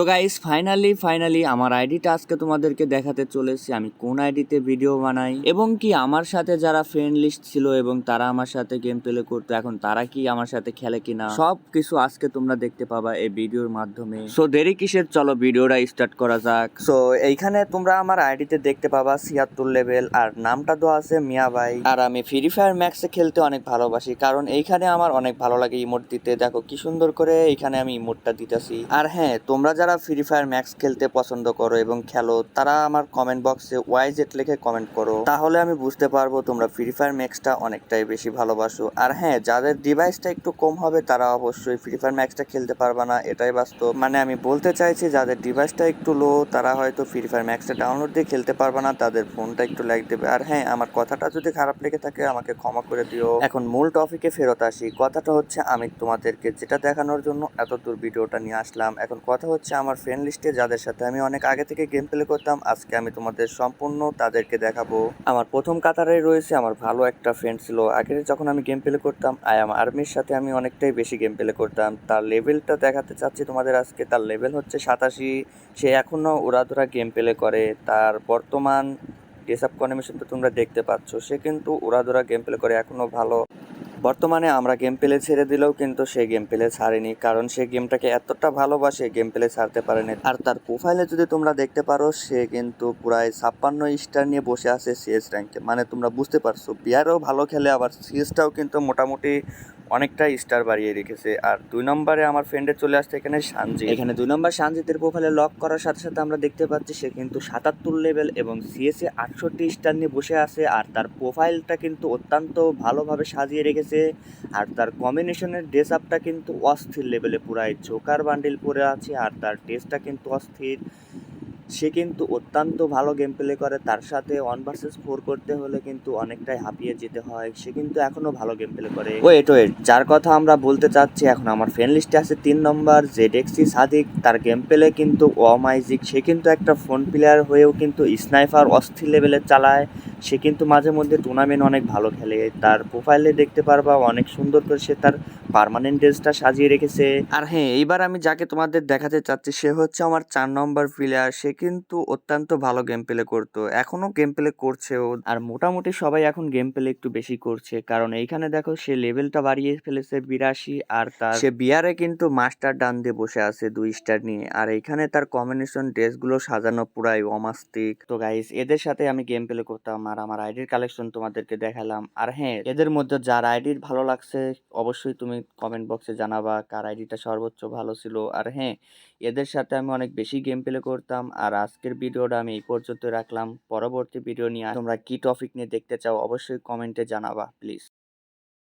তো guys finally finally আমার আইডিটা আজকে তোমাদেরকে দেখাতে চলেছি। আমি কোন আইডিতে ভিডিও বানাই? এবং কি আমার সাথে যারা ফ্রেন্ড লিস্ট ছিল এবং তারা আমার সাথে গেম প্লে করতো, এখন তারা কি আমার সাথে খেলে কিনা? সব কিছু আজকে তোমরা দেখতে পাবা এই ভিডিওর মাধ্যমে। সো দেরি কিসের? চলো ভিডিওটা স্টার্ট করা যাক। সো এইখানে তোমরা আমার আইডিতে দেখতে পাবা ছিয়াত্তর লেভেল আর নামটা দেওয়া আছে মিয়া ভাই। আর আমি ফ্রি ফায়ার ম্যাক্সে খেলতে অনেক ভালোবাসি, কারণ এইখানে আমার অনেক ভালো লাগে ইমোট দিতে। দেখো কি সুন্দর করে এইখানে আমি ইমোটটা দিতেছি। আর হ্যাঁ তোমরা যারা ফ্রি ফায়ার ম্যাক্স খেলতে পছন্দ করো এবং খেলো, তারা আমার কমেন্ট বক্সে ওয়াই জেট লিখে কমেন্ট করো। তাহলে আমি বুঝতে পারব তোমরা ফ্রি ফায়ার ম্যাক্সটা অনেকটাই বেশি ভালোবাসো। আর হ্যাঁ যাদের ডিভাইসটা একটু কম হবে, তারা অবশ্যই ফ্রি ফায়ার ম্যাক্সটা খেলতে পারবে না, এটাই বাস্তব। মানে আমি বলতে চাইছি, যাদের ডিভাইসটা একটু লো তারা হয়তো ফ্রি ফায়ার ম্যাক্সটা ডাউনলোড দিয়ে খেলতে পারবে না, তাদের ফোনটা একটু লাইক দেবে। আর হ্যাঁ আমার কথাটা যদি খারাপ লেগে থাকে, আমাকে ক্ষমা করে দিও। এখন মূল টপিকে ফেরত আসি। কথাটা হচ্ছে আমি তোমাদেরকে যেটা দেখানোর জন্য এত দূর ভিডিওটা নিয়ে আসলাম। এখন কথা হচ্ছে আমার ফ্রেন্ড লিস্টে যাদের সাথে আমি অনেক আগে থেকে গেম প্লে করতাম, আজকে আমি তোমাদের সম্পূর্ণ তাদেরকে দেখাবো। আমার প্রথম কাতারে রয়েছে আমার ভালো একটা ফ্রেন্ড ছিল। আগে যখন আমি গেম প্লে করতাম আই এম আর্মির সাথে আমি অনেকটাই বেশি গেম প্লে করতাম। তার লেভেলটা দেখাতে চাচ্ছি তোমাদের আজকে। তার লেভেল হচ্ছে সাতাশি। সে এখনও উড়াধুরা গেম প্লে করে। তার বর্তমান ডেসাপ কনিমেশন তো তোমরা দেখতে পাচ্ছ। সে কিন্তু উড়াধুরা গেম প্লে করে এখনও ভালো। বর্তমানে আমরা গেম প্লে ছেড়ে দিলেও কিন্তু সে গেম প্লে ছাড়েনি, কারণ সে গেমটাকে এতটা ভালোবাসে গেম প্লে ছাড়তে পারেনি। আর তার প্রোফাইলে যদি তোমরা দেখতে পারো, সে কিন্তু প্রায় ছাপ্পান্ন স্টার নিয়ে বসে আছে সিএস র্যাঙ্কে মানে তোমরা বুঝতে পারছ বিয়ারও ভালো খেলে, আবার সিএসটাও কিন্তু মোটামুটি অনেকটা স্টার বাড়িয়ে রেখেছে। আর দুই নম্বরে আমার ফ্রেন্ডে চলে আসছে এখানে সানজি এখানে দুই নম্বর সানজিতের প্রোফাইলে লক করার সাথে সাথে আমরা দেখতে পাচ্ছি, সে কিন্তু সাতাত্তর লেভেল এবং সিএসএ আটষট্টি স্টার নিয়ে বসে আছে। আর তার প্রোফাইলটা কিন্তু অত্যন্ত ভালোভাবে সাজিয়ে রেখেছে। আর তার কম্বিনেশনের ড্রেস আপটা কিন্তু অস্থির লেভেলে পুরাই জোকার বান্ডিল পরে আছে আর তার ড্রেসটা কিন্তু অস্থির। সে কিন্তু অত্যন্ত ভালো গেম প্লে করে, তার সাথে ওয়ান ভার্সেস ফোর করতে হলে কিন্তু অনেকটাই হাঁপিয়ে যেতে হয়। সে কিন্তু এখনও ভালো গেম প্লে করে। ওয়েট ওয়েট যার কথা আমরা বলতে চাচ্ছি এখন আমার ফ্রেন্ড লিস্টে আছে তিন নম্বর জেডেক্সি সাদিক তার গেম প্লে কিন্তু অমাইজিক সে কিন্তু একটা ফোন প্লেয়ার হয়েও কিন্তু স্নাইফার অস্থির লেভেলে চালায়। সে কিন্তু মাঝে মধ্যে টুর্নামেন্ট অনেক ভালো খেলে, তার প্রোফাইলে দেখতে পারবা, অনেক সুন্দর করে সে তার পার্মানেন্ট ড্রেসটা সাজিয়ে রেখেছে। আর হ্যাঁ এইবার আমি যাকে তোমাদের দেখাতে চাচ্ছি সে হচ্ছে আমার চার নম্বর প্লেয়ার সে কিন্তু অত্যন্ত ভালো গেম প্লে করতো। এখনও গেম প্লে করছে ও। আর মোটামুটি সবাই এখন গেম প্লে একটু বেশি করছে। কারণ এইখানে দেখো সে লেভেলটা বাড়িয়ে ফেলেছে বিরাশি আর তার সে বিয়ারে কিন্তু মাস্টার ডান দিয়ে বসে আছে দুই স্টার নিয়ে। আর এইখানে তার কম্বিনেশন ড্রেসগুলো সাজানো পুরাই অমাস্তিক। তো গাইস এদের সাথে আমি গেম প্লে করতাম আর আমার আইডির কালেকশন তোমাদেরকে দেখালাম। আর হ্যাঁ এদের মধ্যে যার আইডির ভালো লাগছে অবশ্যই তুমি কমেন্ট বক্সে জানাবা কার আইডিটা সর্বোচ্চ ভালো ছিল। আর হ্যাঁ এদের সাথে আমি অনেক বেশি গেম প্লে করতাম। আর আজকের ভিডিওটা আমি এই পর্যন্ত রাখলাম। পরবর্তী ভিডিও নিয়ে তোমরা কি টপিক নিয়ে দেখতে চাও অবশ্যই কমেন্টে জানাবা প্লিজ